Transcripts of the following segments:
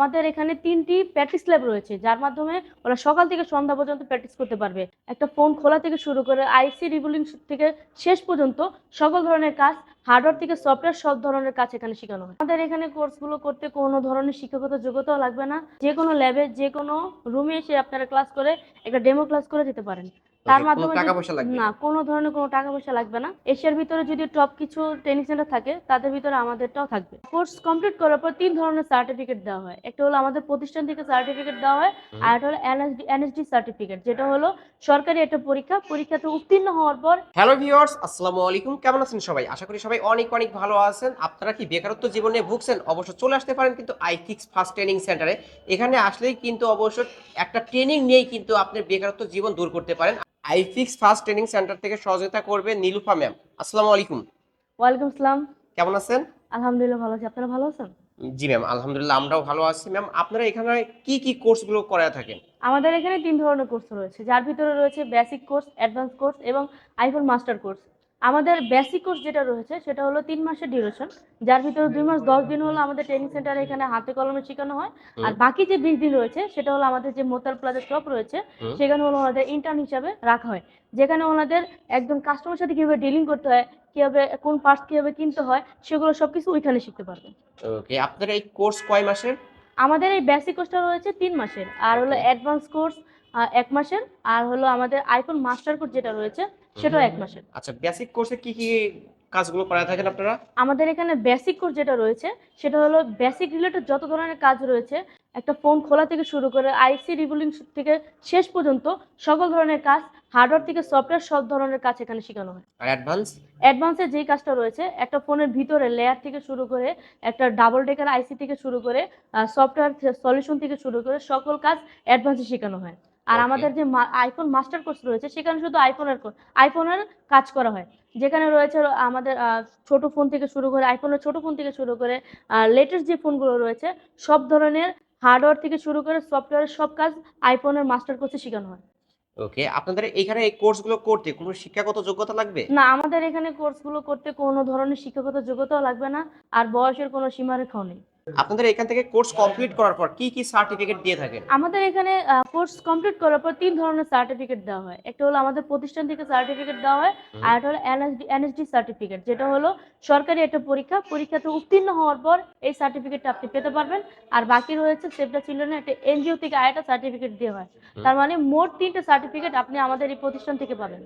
আমাদের এখানে তিনটি প্র্যাকটিস ল্যাব রয়েছে, যার মাধ্যমে ওরা সকাল থেকে সন্ধ্যা পর্যন্ত প্র্যাকটিস করতে পারবে। একটা ফোন খোলা থেকে শুরু করে আইসি রিবুলিং থেকে শেষ পর্যন্ত সকল ধরনের কাজ হার্ডওয়্যার থেকে সফটওয়্যার সব ধরনের কাজ এখানে শেখানো হয়। আমাদের এখানে কোর্সগুলো করতে কোনো ধরনের শিক্ষাগত যোগ্যতাও লাগবে না। যে কোনো ল্যাবে যে কোনো রুমে এসে আপনারা ক্লাস করে একটা ডেমো ক্লাস করে যেতে পারেন। তার মাধ্যমে টাকা পয়সা লাগবে? না কোনো ধরনের কোনো টাকা পয়সা লাগবে না। এশিয়ার ভিতরে যদি টপ কিছু ট্রেনিং সেন্টার থাকে তাদের ভিতরে আমাদেরটাও থাকবে। কোর্স কমপ্লিট করার পর তিন ধরনের সার্টিফিকেট দেওয়া হয়। একটা হলো আমাদের প্রতিষ্ঠান থেকে সার্টিফিকেট দেওয়া হয় আর একটা হলো এনএসডি এনএসডি সার্টিফিকেট যেটা হলো সরকারি একটা পরীক্ষা। পরীক্ষাতে উত্তীর্ণ হওয়ার পর হ্যালো ভিউয়ার্স আসসালামু আলাইকুম। কেমন আছেন সবাই? আশা করি সবাই অনেক অনেক ভালো আছেন। আপনারা কি বেকারত্ব জীবনে ভুগছেন? অবশ্য চলে আসতে পারেন কিন্তু আইফিক্স ফার্স্ট ট্রেনিং সেন্টারে এখানে আসলেই কিন্তু অবশ্য একটা ট্রেনিং নিয়েই কিন্তু আপনি বেকারত্ব জীবন দূর করতে পারেন। আইফিক্স ফার্স্ট ট্রেনিং সেন্টার থেকে সহযোগিতা করবে নীলুফা ম্যাম। আসসালামু আলাইকুম। ওয়ালাইকুম আসসালাম। কেমন আছেন? আলহামদুলিল্লাহ ভালো আছি। আপনারা ভালো আছেন? জি ম্যাম আলহামদুলিল্লাহ আমরাও ভালো আছি ম্যাম। আপনারা এখানে কি কি কোর্সগুলো করায় থাকেন? আমাদের এখানে তিন ধরনের কোর্স রয়েছে। যার ভিতরে রয়েছে বেসিক কোর্স অ্যাডভান্স কোর্স এবং আইফোন মাস্টার কোর্স আমাদের বেসিক কোর্স যেটা রয়েছে সেটা হলো তিন মাসের ডিউরেশন যার ভিতরে দুই মাস দশ দিন হলো আমাদের ট্রেনিং সেন্টারে এখানে হাতে কলমে শেখানো হয়। আর বাকি যে বিশ দিন রয়েছে সেটা হলো আমাদের যে মোতাল প্লাজা শপ রয়েছে সেখানে হলো ওনাদের ইন্টার্ন হিসাবে রাখা হয়। যেখানে ওনাদের একজন কাস্টমার সাথে কীভাবে ডিলিং করতে হয় কীভাবে কোন পার্টস কীভাবে কিনতে হয় সেগুলো সবকিছু ওইখানে শিখতে পারবেন। ওকে আপনার এই কোর্স কয় মাসের? আমাদের এই বেসিক কোর্সটা রয়েছে তিন মাসের। আর হলো অ্যাডভান্স কোর্স এক মাসের আর হলো আমাদের আইফোন মাস্টার কোর্স যেটা রয়েছে সেটাও এক মাসের। আচ্ছা বেসিক কোর্সে কি কি কাজগুলো করা থাকেন আপনারা? আমাদের এখানে বেসিক কোর্স যেটা রয়েছে সেটা হলো বেসিক রিলেটেড যত ধরনের কাজ রয়েছে একটা ফোন খোলা থেকে শুরু করে আইসি রিবুলিং থেকে শেষ পর্যন্ত সকল ধরনের কাজ হার্ডওয়্যার থেকে সফটওয়্যার সব ধরনের কাজ এখানে শেখানো হয়। আর অ্যাডভান্স অ্যাডভান্সে যেই কাজটা রয়েছে একটা ফোনের ভিতরে লেয়ার থেকে শুরু করে একটা ডাবল ডেকার আইসি থেকে শুরু করে সফটওয়্যার সলিউশন থেকে শুরু করে সকল কাজ অ্যাডভান্সে শেখানো হয়। আর আমাদের যে আইফোন মাস্টার কোর্স রয়েছে সেখানে শুধু আইফোনের আইফোনের কাজ করা হয়। যেখানে রয়েছে আমাদের ছোট ফোন থেকে শুরু করে আইফোনের ছোট ফোন থেকে শুরু করে লেটেস্ট যে ফোনগুলো রয়েছে সব ধরনের হার্ডওয়্যার থেকে শুরু করে সফটওয়্যারের সব কাজ আইফোনের মাস্টার কোর্সে শেখানো হয়। ওকে আপনাদের এখানে এই কোর্সগুলো করতে কোনো শিক্ষাগত যোগ্যতা লাগবে? না আমাদের এখানে কোর্সগুলো করতে কোনো ধরনের শিক্ষাগত যোগ্যতাও লাগবে না আর বয়সের কোনো সীমারেখাও নেই। আপনাদের এখান থেকে কোর্স কমপ্লিট করার পর কি কি সার্টিফিকেট দিয়ে থাকেন? আমাদের এখানে কোর্স কমপ্লিট করার পর তিন ধরনের সার্টিফিকেট দেওয়া হয়। একটা হলো আমাদের প্রতিষ্ঠান থেকে সার্টিফিকেট দেওয়া হয় আর একটা হলো এনএসডি এনএসডি সার্টিফিকেট যেটা হলো সরকারি একটা পরীক্ষা। পরীক্ষাতে উত্তীর্ণ হওয়ার পর এই সার্টিফিকেটটা আপনি পেতে পারবেন। আর বাকি রয়েছে সেভ দ্য চিলড্রেনের একটা এনজিও থেকে আরেকটা সার্টিফিকেট দেওয়া হয়। তার মানে মোট তিনটে সার্টিফিকেট আপনি আমাদের এই প্রতিষ্ঠান থেকে পাবেন।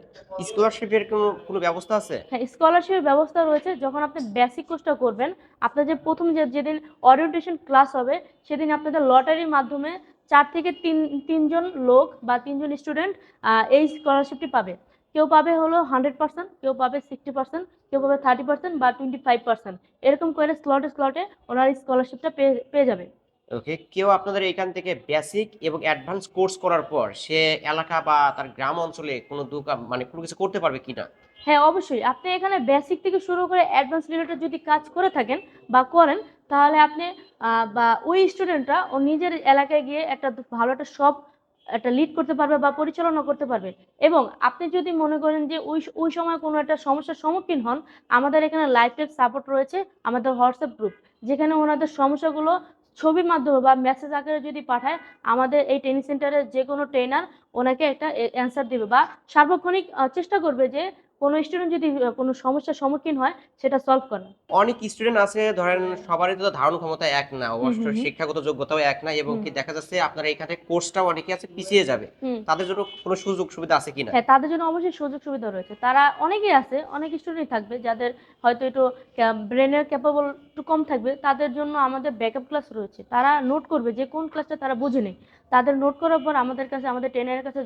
স্কলারশিপের কোনো কোনো ব্যবস্থা আছে? হ্যাঁ স্কলারশিপের ব্যবস্থা রয়েছে। যখন আপনি বেসিক কোর্সটা করবেন আপনার যে প্রথম যে যেদিন ওরিয়েন্টেশন ক্লাস হবে সেদিন আপনাদের লটারির মাধ্যমে চার থেকে তিন তিনজন লোক বা তিনজন স্টুডেন্ট এই স্কলারশিপটি পাবে। কেউ পাবে হলো হান্ড্রেড পার্সেন্ট কেউ পাবে সিক্সটি পার্সেন্ট কেউ পাবে থার্টি পার্সেন্ট বা টোয়েন্টি ফাইভ পার্সেন্ট এরকম করে স্লটে স্লটে ওনার স্কলারশিপটা পেয়ে পেয়ে যাবে। ওকে কেউ আপনাদের এখান থেকে বেসিক এবং অ্যাডভান্স কোর্স করার পর সে এলাকা বা তার গ্রাম অঞ্চলে কোনো দোকান মানে কোনো কিছু করতে পারবে কিনা? হ্যাঁ অবশ্যই। আপনি এখানে বেসিক থেকে শুরু করে অ্যাডভান্স রিলেটেড যদি কাজ করে থাকেন বা করেন তাহলে আপনি বা ওই স্টুডেন্টরা ও নিজের এলাকায় গিয়ে একটা ভালো একটা শপ একটা লিড করতে পারবে বা পরিচালনা করতে পারবে। এবং আপনি যদি মনে করেন যে ওই ওই সময় কোনো একটা সমস্যার সম্মুখীন হন, আমাদের এখানে লাইফ টাইপ সাপোর্ট রয়েছে আমাদের হোয়াটসঅ্যাপ গ্রুপ যেখানে ওনাদের সমস্যাগুলো ছবির মাধ্যমে বা মেসেজ আকারে যদি পাঠায়, আমাদের এই ট্রেনিং সেন্টারের যে কোনো ট্রেনার ওনাকে একটা অ্যান্সার দেবে বা সার্বক্ষণিক চেষ্টা করবে যে কোনো স্টুডেন্ট যদি কোনো সমস্যার সম্মুখীন হয় সেটা সলভ করা। অনেক স্টুডেন্ট আছে ধরেন সবারই তো ধারণ ক্ষমতা এক না অবশ্য। শিক্ষাগত যোগ্যতাও এক না এবং কি দেখা যাচ্ছে আপনার এখানে কোর্সটাও অনেকে আছে পিছিয়ে যাবে। তাদের জন্য কোনো সুযোগ সুবিধা আছে কিনা? হ্যাঁ তাদের জন্য অবশ্যই সুযোগ সুবিধা রয়েছে। তারা অনেকেই আছে অনেক স্টুডেন্ট থাকবে যাদের হয়তো একটু ব্রেনের ক্যাপাবল একটু কম থাকবে তাদের জন্য আমাদের ব্যাকআপ ক্লাস রয়েছে। তারা নোট করবে যে কোন ক্লাসটা তারা বুঝে নেই তাদের নোট করার পর আমাদের কাছে আমাদের ট্রেনারের কাছে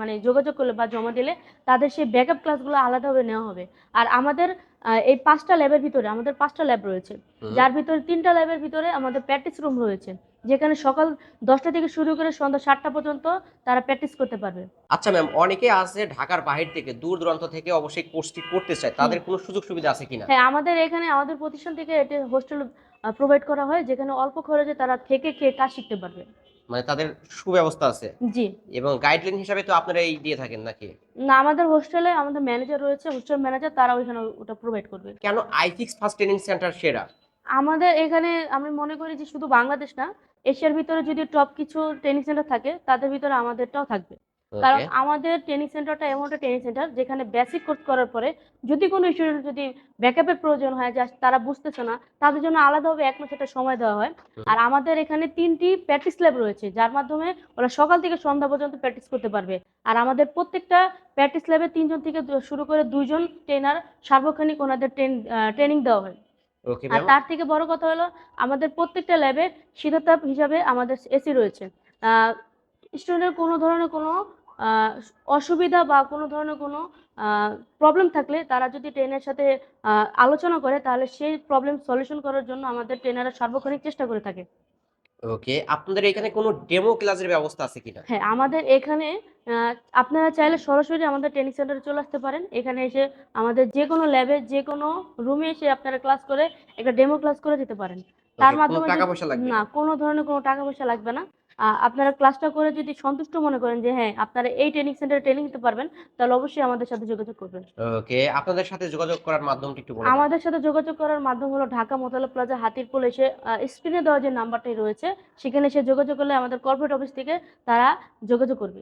মানে যোগাযোগ করলে বা জমা দিলে তাদের সেই ব্যাকআপ ক্লাসগুলো আলাদাভাবে নেওয়া হবে। আর আমাদের এই পাঁচটা ল্যাবের ভিতরে আমাদের পাঁচটা ল্যাব রয়েছে। যার ভিতরে তিনটা ল্যাবের ভিতরে আমাদের প্র্যাকটিস রুম রয়েছে। যেখানে সকাল দশটা থেকে শুরু করে সন্ধ্যা সাতটা পর্যন্ত তারা প্র্যাকটিস করতে পারবে। আচ্ছা ম্যাম অনেকে আছে ঢাকার বাহির থেকে দূর দূরান্ত থেকে অবশ্যই কোর্সটি করতে চায়। তাদের কোনো সুযোগ সুবিধা আছে কিনা? হ্যাঁ আমাদের এখানে আমাদের প্রতিষ্ঠান থেকে এটা হোস্টেল প্রোভাইড করা হয় যেখানে অল্প খরচে তারা থেকে খেয়ে কাজ শিখতে পারবে। মানে তাদের সুব্যবস্থা আছে। জি। এবং গাইডলাইন হিসাবে তো আপনারা এই দিয়ে থাকেন নাকি? না আমাদের হোস্টেলে আমাদের ম্যানেজার রয়েছে হোস্টেল ম্যানেজার তারা ওইখানে ওটা প্রোভাইড করবে। কেন? আইফিক্স ফার্স্ট ট্রেনিং সেন্টার সেরা। আমাদের এখানে আমি মনে করি যে শুধু বাংলাদেশ না এশিয়ার ভিতরে যদি টপ কিছু ট্রেনিং সেন্টার থাকে তাদের ভিতরে আমাদেরটাও থাকবে। কারণ আমাদের ট্রেনিং সেন্টারটা এমন একটা ট্রেনিং সেন্টার যেখানে বেসিক কোর্স করার পরে যদি কোনো স্টুডেন্ট যদি ব্যাকআপের প্রয়োজন হয় যা তারা বুঝতেছে না তাদের জন্য আলাদাভাবে এক মাস একটা সময় দেওয়া হয়। আর আমাদের এখানে তিনটি প্র্যাকটিস ল্যাব রয়েছে যার মাধ্যমে ওরা সকাল থেকে সন্ধ্যা পর্যন্ত প্র্যাকটিস করতে পারবে। আর আমাদের প্রত্যেকটা প্র্যাকটিস ল্যাবে তিনজন থেকে শুরু করে দুইজন ট্রেনার সার্বক্ষণিক ওনাদের ট্রেনিং দেওয়া হয়। আর তার থেকে বড় কথা হলো আমাদের প্রত্যেকটা ল্যাবে শীততাপ হিসাবে আমাদের এসি রয়েছে। স্টুডেন্টের কোনো ধরনের কোনো অসুবিধা বা কোনো ধরনের কোনো প্রবলেম থাকলে তারা যদি ট্রেনের সাথে আলোচনা করে তাহলে সেই প্রবলেম সলিউশন করার জন্য আমাদের ট্রেনাররা সার্বক্ষণিক চেষ্টা করে থাকে। ওকে আপনাদের এখানে কোনো ডেমো ক্লাসের ব্যবস্থা আছে কিনা? হ্যাঁ আমাদের এখানে আপনারা চাইলে সরাসরি আমাদের ট্রেনিং সেন্টারে চলে আসতে পারেন। এখানে এসে আমাদের যে কোনো ল্যাবে যে কোনো রুমে এসে আপনারা ক্লাস করে একটা ডেমো ক্লাস করে যেতে পারেন। তার মাধ্যমে টাকা পয়সা লাগবে? না কোনো ধরনের কোনো টাকা পয়সা লাগবে না। আপনারা ক্লাসটা করে যদি সন্তুষ্ট মনে করেন যে হ্যাঁ আপনারা এই ট্রেনিং সেন্টারে ট্রেনিং নিতে পারবেন তাহলে অবশ্যই আমাদের সাথে যোগাযোগ করবেন। ওকে আপনাদের সাথে যোগাযোগ করার মাধ্যমটি একটু বলুন আমাদের সাথে যোগাযোগ করার মাধ্যম হলো ঢাকা মোতালা প্লাজা হাতিরপুল এসে স্ক্রিনে দেওয়া যে নাম্বারটাই রয়েছে সেখানে এসে যোগাযোগ করলে আমাদের কর্পোরেট অফিস থেকে তারা যোগাযোগ করবে।